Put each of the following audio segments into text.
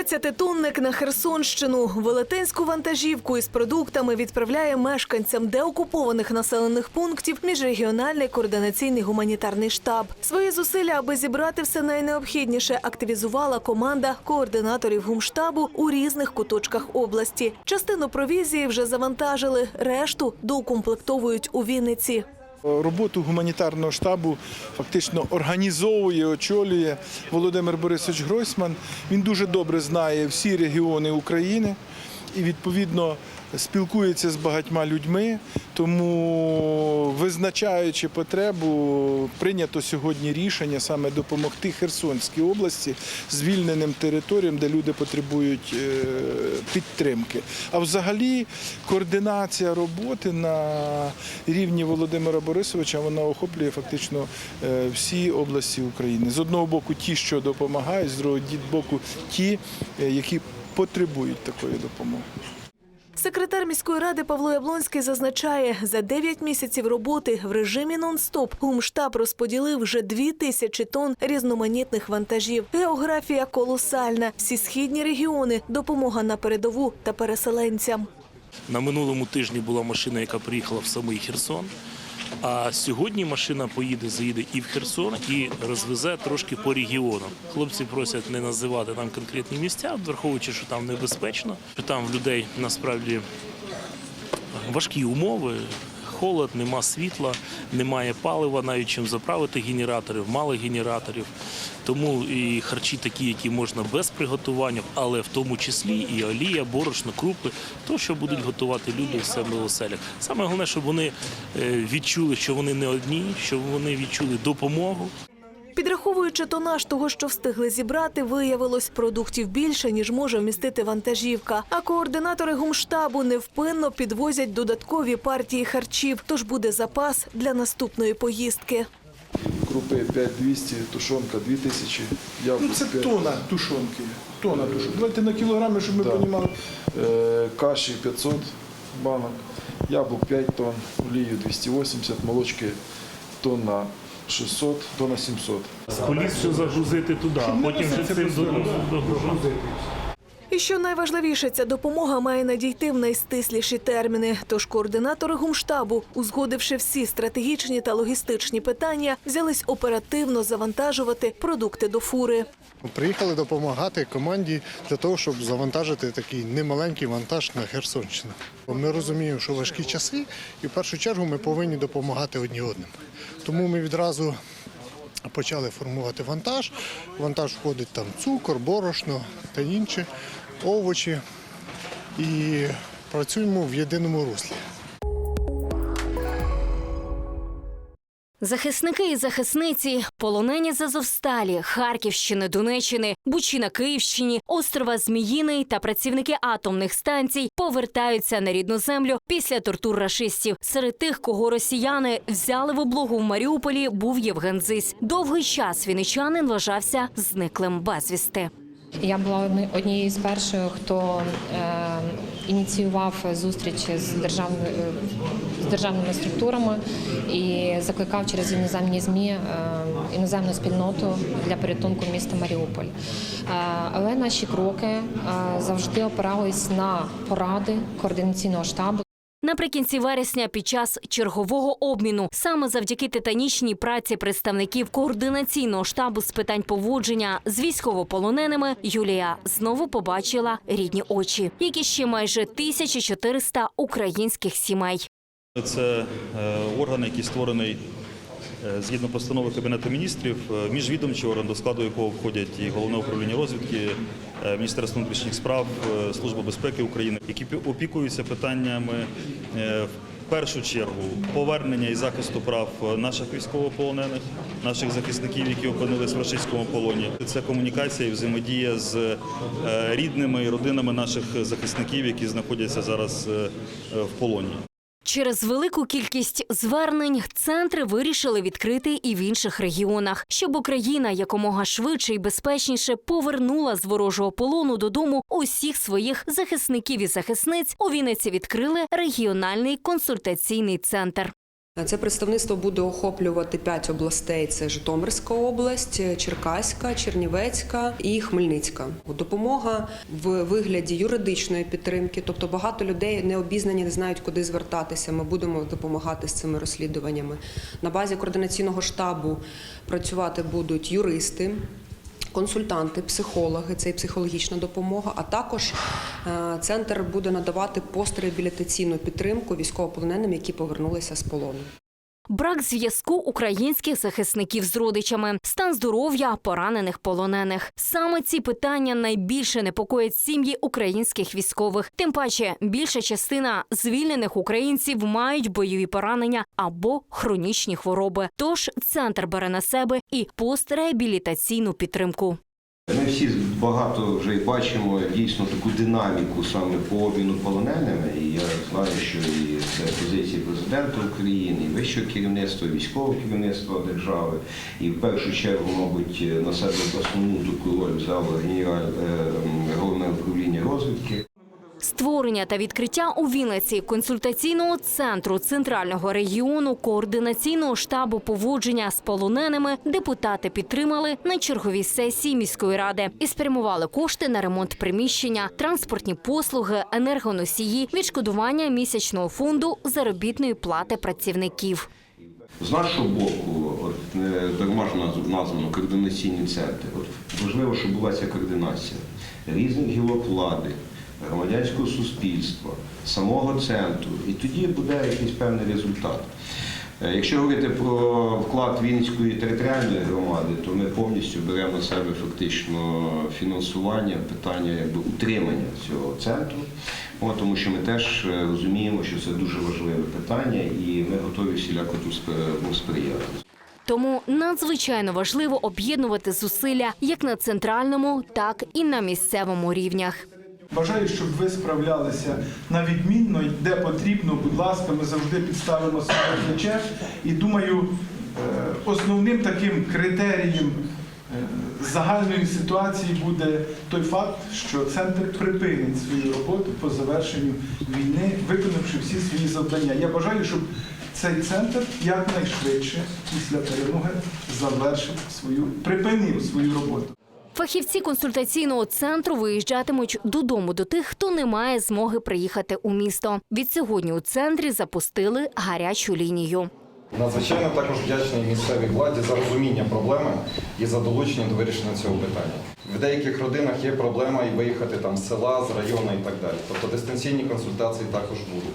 20-тонник на Херсонщину. Велетенську вантажівку із продуктами відправляє мешканцям деокупованих населених пунктів міжрегіональний координаційний гуманітарний штаб. Свої зусилля, аби зібрати все найнеобхідніше, активізувала команда координаторів гумштабу у різних куточках області. Частину провізії вже завантажили, решту доукомплектовують у Вінниці. Роботу гуманітарного штабу фактично організовує, очолює Володимир Борисович Гройсман. Він дуже добре знає всі регіони України і відповідно спілкується з багатьма людьми. Тому, визначаючи потребу, прийнято сьогодні рішення саме допомогти Херсонській області звільненим територіям, де люди потребують е, підтримки. А взагалі координація роботи на рівні Володимира Борисовича вона охоплює фактично е, всі області України. З одного боку, ті, що допомагають, з другого боку, ті, е, які потребують такої допомоги. Секретар міської ради Павло Яблонський зазначає, за 9 місяців роботи в режимі нон-стоп гумштаб розподілив вже 2 тисячі тонн різноманітних вантажів. Географія колосальна. Всі східні регіони, допомога на передову та переселенцям. На минулому тижні була машина, яка приїхала в самий Херсон. А сьогодні машина поїде, заїде і в Херсон, і розвезе трошки по регіону. Хлопці просять не називати там конкретні місця, враховуючи, що там небезпечно, що там в людей насправді важкі умови. Холод, нема світла, немає палива, навіть чим заправити генераторів, мало генераторів. Тому і харчі такі, які можна без приготування, але в тому числі і олія, борошно, крупи, то що будуть готувати люди в себе в оселях. Саме головне, щоб вони е, відчули, що вони не одні, щоб вони відчули допомогу. Підраховуючи тонаж того, що встигли зібрати, виявилось продуктів більше, ніж може вмістити вантажівка. А координатори гумштабу невпинно підвозять додаткові партії харчів, тож буде запас для наступної поїздки. крупи 5200, тушонка 2000, яблук Ну, це 5, тона тушонки. Тона тушонки. Давайте на кілограми, щоб ми Да. розуміли. е, каші 500 банок, яблук 5 тонн, олію 280, молочки тонна 600, на 700. Коліс все загрузити туди, а потім вже цим догружати. І що найважливіше, ця допомога має надійти в найстисліші терміни. Тож координатори гумштабу, узгодивши всі стратегічні та логістичні питання, взялись оперативно завантажувати продукти до фури. Приїхали допомагати команді для того, щоб завантажити такий немаленький вантаж на Херсонщину. Ми розуміємо, що важкі часи, і в першу чергу ми повинні допомагати одні одним. Тому ми відразу почали формувати вантаж. В вантаж входить там цукор, борошно та інші овочі. І працюємо в єдиному руслі. Захисники і захисниці, полонені з Азовсталі, Харківщини, Донеччини, Бучі на Київщині, острова Зміїний та працівники атомних станцій повертаються на рідну землю після тортур рашистів. Серед тих, кого росіяни взяли в облогу в Маріуполі, був Євген Зись. Довгий час вінничанин вважався зниклим безвісти. Я була однією з перших, хто е, ініціював зустріч з, державною, е, з державними структурами і закликав через іноземні змі е, іноземну спільноту для порятунку міста Маріуполь. Е, але наші кроки е, завжди опирались на поради координаційного штабу. Наприкінці вересня, під час чергового обміну, саме завдяки титанічній праці представників координаційного штабу з питань поводження з військовополоненими, Юлія знову побачила рідні очі, які ще майже 1400 українських сімей. Це е, орган, який створений згідно постанови Кабінету міністрів, е, міжвідомчий орган, до складу якого входять і головне управління розвідки, е, Міністерство внутрішніх справ, е, Служба безпеки України, які опікуються питаннями е, в першу чергу повернення і захисту прав е, наших військовополонених, наших захисників, які опинились в рашистському полоні. Це комунікація і взаємодія з е, рідними і родинами наших захисників, які знаходяться зараз е, е, в полоні. Через велику кількість звернень центри вирішили відкрити і в інших регіонах, щоб Україна якомога швидше і безпечніше повернула з ворожого полону додому усіх своїх захисників і захисниць. У Вінниці відкрили регіональний консультаційний центр. Це представництво буде охоплювати п'ять областей: це Житомирська область, Черкаська, Чернівецька і Хмельницька. Допомога в вигляді юридичної підтримки, тобто багато людей не обізнані, не знають, куди звертатися. Ми будемо допомагати з цими розслідуваннями. На базі координаційного штабу працювати будуть юристи. Консультанти, психологи, це і психологічна допомога. А також е, центр буде надавати постреабілітаційну підтримку військовополоненим, які повернулися з полону. Брак зв'язку українських захисників з родичами, стан здоров'я поранених полонених. Саме ці питання найбільше непокоять сім'ї українських військових. Тим паче, більша частина звільнених українців мають бойові поранення або хронічні хвороби. Тож центр бере на себе і постреабілітаційну підтримку. Ми всі багато вже бачимо дійсно таку динаміку саме по обміну полоненими. І я знаю, що і це позиції президента України, і вищого керівництва, і військового керівництва держави. І в першу чергу, мабуть, на себе основну таку роль генераль е, головне управління розвідки. Створення та відкриття у Вінниці консультаційного центру центрального регіону координаційного штабу поводження з полоненими депутати підтримали на черговій сесії міської ради і спрямували кошти на ремонт приміщення, транспортні послуги, енергоносії, відшкодування місячного фонду заробітної плати працівників. З нашого боку, от дарма ж названо координаційний центр. Важливо, щоб була ця координація різних гілок влади, громадянського суспільства, самого центру, і тоді буде якийсь певний результат. Е, Якщо говорити про вклад Вінницької територіальної громади, то ми повністю беремо на себе фактично фінансування, питання якби утримання цього центру, От, тому що ми теж е, розуміємо, що це дуже важливе питання, і ми готові всіляко тут ну, сприяти. Тому надзвичайно важливо об'єднувати зусилля як на центральному, так і на місцевому рівнях. Бажаю, щоб ви справлялися на відмінно, де потрібно, будь ласка, ми завжди підставимо своє плече. І думаю, е, основним таким критерієм е, загальної ситуації буде той факт, що центр припинить свою роботу по завершенню війни, виконавши всі свої завдання. Я бажаю, щоб цей центр якнайшвидше після перемоги завершив свою, припинив свою роботу. Фахівці консультаційного центру виїжджатимуть додому до тих, хто не має змоги приїхати у місто. Від сьогодні у центрі запустили гарячу лінію. Надзвичайно також вдячний місцевій владі за розуміння проблеми і за долучення до вирішення цього питання. В деяких родинах є проблема і виїхати там з села, з району і так далі. Тобто дистанційні консультації також будуть.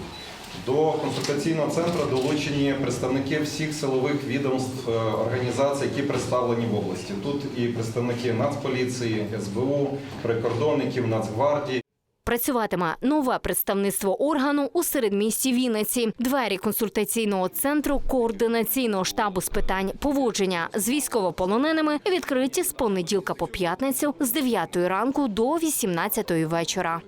До консультаційного центру долучені представники всіх силових відомств, е, організацій, які представлені в області. Тут і представники Нацполіції, СБУ, прикордонників, Нацгвардії. Працюватиме нове представництво органу у середмісті Вінниці. Двері консультаційного центру координаційного штабу з питань поводження з військовополоненими відкриті з понеділка по п'ятницю з 9 ранку до 18 вечора.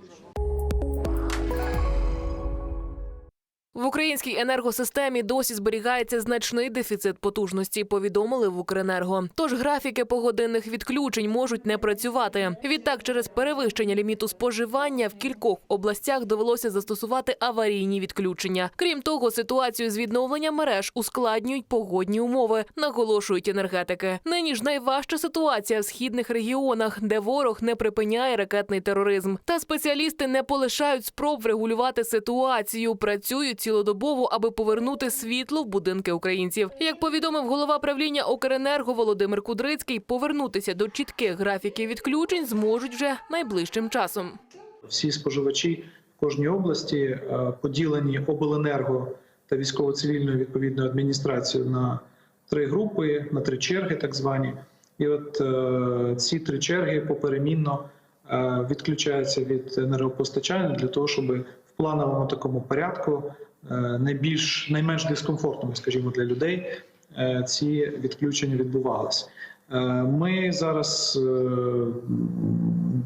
В українській енергосистемі досі зберігається значний дефіцит потужності. Повідомили в Укренерго. Тож графіки погодинних відключень можуть не працювати. Відтак, через перевищення ліміту споживання в кількох областях довелося застосувати аварійні відключення. Крім того, ситуацію з відновленням мереж ускладнюють погодні умови, наголошують енергетики. Нині ж найважча ситуація в східних регіонах, де ворог не припиняє ракетний тероризм. Та спеціалісти не полишають спроб врегулювати ситуацію. Працюють цілодобово, аби повернути світло в будинки українців. Як повідомив голова правління Укренерго Володимир Кудрицький, повернутися до чітких графіків відключень зможуть вже найближчим часом. всі споживачі в кожній області е, поділені обленерго та військово-цивільною відповідною адміністрацією на три групи, на три черги, так звані. І от е, ці три черги поперемінно е, відключаються від енергопостачання для того, щоб в плановому такому порядку найбільш найменш дискомфортному, скажімо, для людей е, ці відключення відбувалися. Е, Ми зараз е,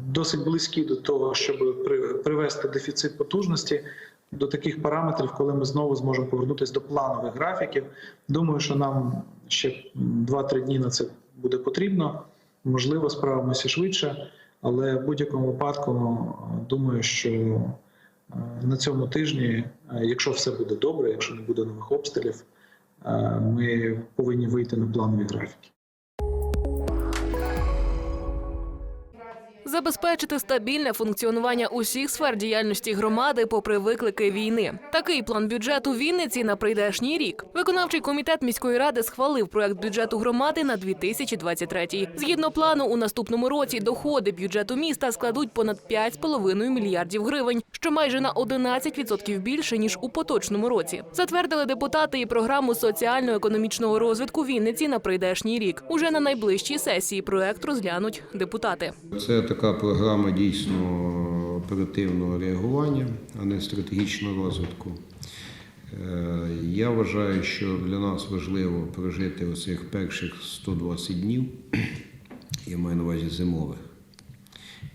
досить близькі до того, щоб привести дефіцит потужності до таких параметрів, коли ми знову зможемо повернутися до планових графіків. Думаю, що нам ще 2-3 дні на це буде потрібно. Можливо, справимося швидше, але в будь-якому випадку е, думаю, що е, на цьому тижні, е, якщо все буде добре, якщо не буде нових обстрілів, е, ми повинні вийти на планові графіки. Забезпечити стабільне функціонування усіх сфер діяльності громади попри виклики війни. Такий план бюджету Вінниці на прийдешній рік. Виконавчий комітет міської ради схвалив проект бюджету громади на 2023. Згідно плану, у наступному році доходи бюджету міста складуть понад 5,5 мільярдів гривень, що майже на 11% більше ніж у поточному році. Затвердили депутати і програму соціально-економічного розвитку Вінниці на прийдешній рік. Уже на найближчій сесії проект розглянуть депутати. Це така програма дійсно оперативного реагування, а не стратегічного розвитку. Е, Я вважаю, що для нас важливо прожити оцих перших 120 днів, я маю на увазі зимових.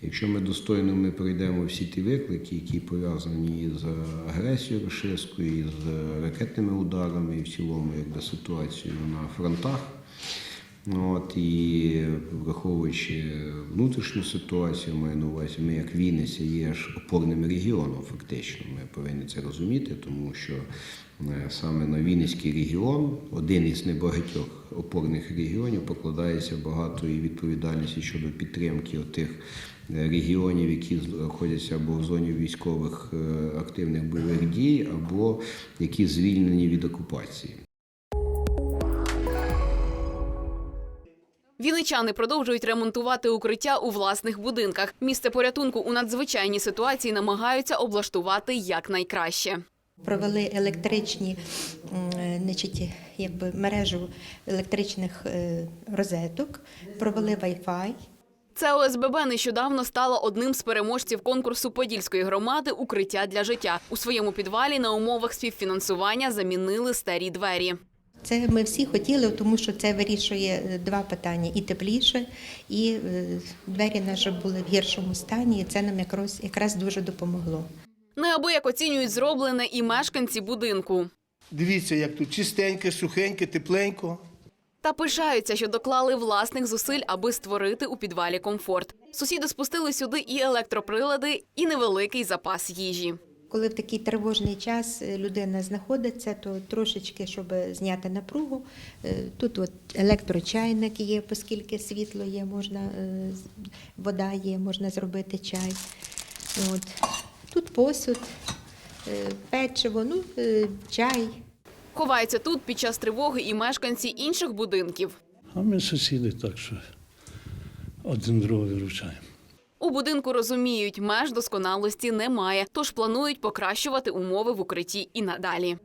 Якщо ми достойно ми пройдемо всі ті виклики, які пов'язані з агресією рашистською, з ракетними ударами і в цілому якби, ситуацією на фронтах, От, і враховуючи внутрішню ситуацію, маю на увазі, ми як Вінниця є ж опорним регіоном, фактично. Ми повинні це розуміти, тому що е, саме на Вінницький регіон, один із небагатьох опорних регіонів, покладається багато і відповідальності щодо підтримки тих регіонів, які знаходяться або в зоні військових е, активних бойових дій, або які звільнені від окупації. Вінничани продовжують ремонтувати укриття у власних будинках. Місце порятунку у надзвичайній ситуації намагаються облаштувати якнайкраще. Провели електричні м, значить, якби мережу електричних е, розеток, провели Wi-Fi. Це ОСББ нещодавно стало одним з переможців конкурсу Подільської громади Укриття для життя. У своєму підвалі на умовах співфінансування замінили старі двері. Це ми всі хотіли, тому що це вирішує е, два питання: і тепліше, і е, двері наші були в гіршому стані. І це нам якраз якраз дуже допомогло. Неабияк оцінюють зроблене і мешканці будинку. Дивіться, як тут чистеньке, сухеньке, тепленько. Та пишаються, що доклали власних зусиль, аби створити у підвалі комфорт. Сусіди спустили сюди і електроприлади, і невеликий запас їжі. Коли в такий тривожний час е, людина знаходиться, то трошечки, щоб зняти напругу, е, тут от електрочайник є, оскільки світло є, можна е, вода є, можна зробити чай. От. Тут посуд, печиво, ну, чай. Ховаються тут під час тривоги і мешканці інших будинків. А ми сусіди, так що один другого виручаємо. У будинку розуміють, меж досконалості немає, тож планують покращувати умови в укритті і надалі.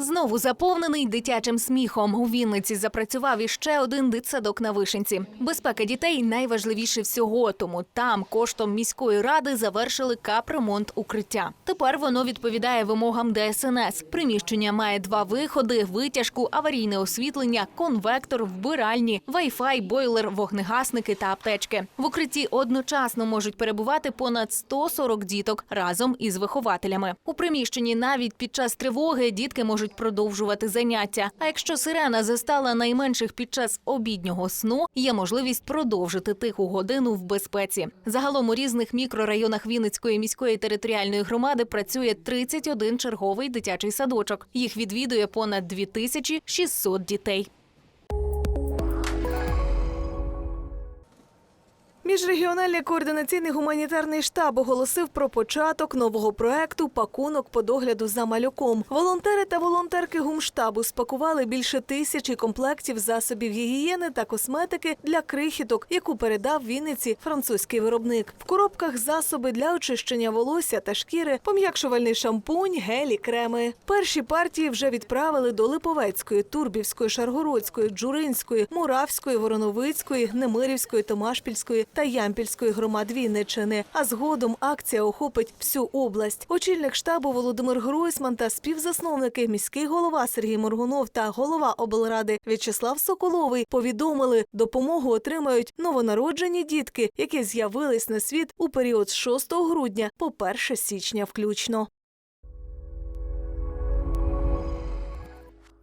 Знову заповнений дитячим сміхом. У Вінниці запрацював іще один дитсадок на вишенці. Безпека дітей найважливіше всього, тому там коштом міської ради завершили капремонт укриття. Тепер воно відповідає вимогам ДСНС. Приміщення має два виходи: витяжку, аварійне освітлення, конвектор, вбиральні, вай-фай, бойлер, вогнегасники та аптечки. В укритті одночасно можуть перебувати понад 140 діток разом із вихователями. У приміщенні навіть під час тривоги дітки можуть продовжувати заняття. А якщо сирена застала найменших під час обіднього сну, є можливість продовжити тиху годину в безпеці. Загалом у різних мікрорайонах Вінницької міської територіальної громади працює 31 черговий дитячий садочок. Їх відвідує понад 2600 дітей. Міжрегіональний координаційний гуманітарний штаб оголосив про початок нового проекту Пакунок по догляду за малюком. Волонтери та волонтерки гумштабу спакували більше тисячі комплектів засобів гігієни та косметики для крихіток, яку передав Вінниці французький виробник. В коробках засоби для очищення волосся та шкіри, пом'якшувальний шампунь, гелі, креми. Перші партії вже відправили до Липовецької, Турбівської, Шаргородської, Джуринської, Муравської, Вороновицької, Немирівської, Томашпільської та Ямпільської громад Вінничини. А згодом акція охопить всю область. Очільник штабу Володимир Гройсман та співзасновники міський голова Сергій Моргунов та голова облради В'ячеслав Соколовий повідомили, допомогу отримають новонароджені дітки, які з'явились на світ у період з 6 грудня по 1 січня включно.